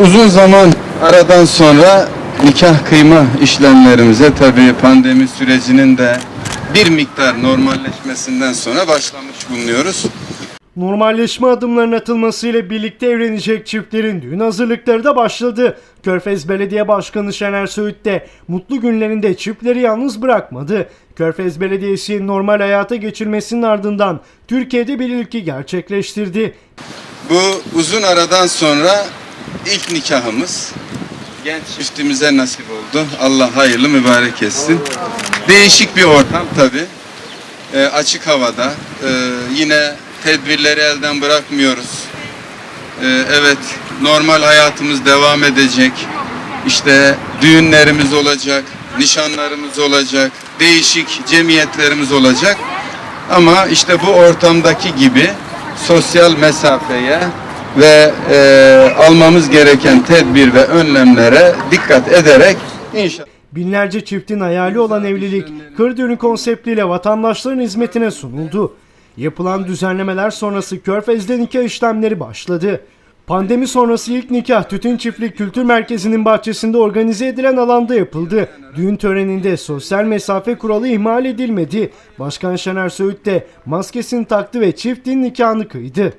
Uzun zaman aradan sonra nikah kıyma işlemlerimize tabii pandemi sürecinin de bir miktar normalleşmesinden sonra başlamış bulunuyoruz. Normalleşme adımlarının atılmasıyla birlikte evlenecek çiftlerin düğün hazırlıkları da başladı. Körfez Belediye Başkanı Şener Söğüt de mutlu günlerinde çiftleri yalnız bırakmadı. Körfez Belediyesi normal hayata geçirmesinin ardından Türkiye'de bir ilki gerçekleştirdi. Bu uzun aradan sonra ilk nikahımız genç çiftimize nasip oldu. Allah hayırlı mübarek etsin. Değişik bir ortam tabii. Ee, açık havada. Ee, yine tedbirleri elden bırakmıyoruz. Ee, evet normal hayatımız devam edecek. İşte düğünlerimiz olacak, nişanlarımız olacak, değişik cemiyetlerimiz olacak. Ama işte bu ortamdaki gibi sosyal mesafeye ve e, almamız gereken tedbir ve önlemlere dikkat ederek inşallah Binlerce çiftin hayali olan evlilik kır düğünü konseptiyle vatandaşların hizmetine sunuldu. Yapılan düzenlemeler sonrası Körfez'de nikah işlemleri başladı. Pandemi sonrası ilk nikah Tütün Çiftlik Kültür Merkezi'nin bahçesinde organize edilen alanda yapıldı. Düğün töreninde sosyal mesafe kuralı ihmal edilmedi. Başkan Şener Söğüt de maskesini taktı ve çiftin nikahını kıydı.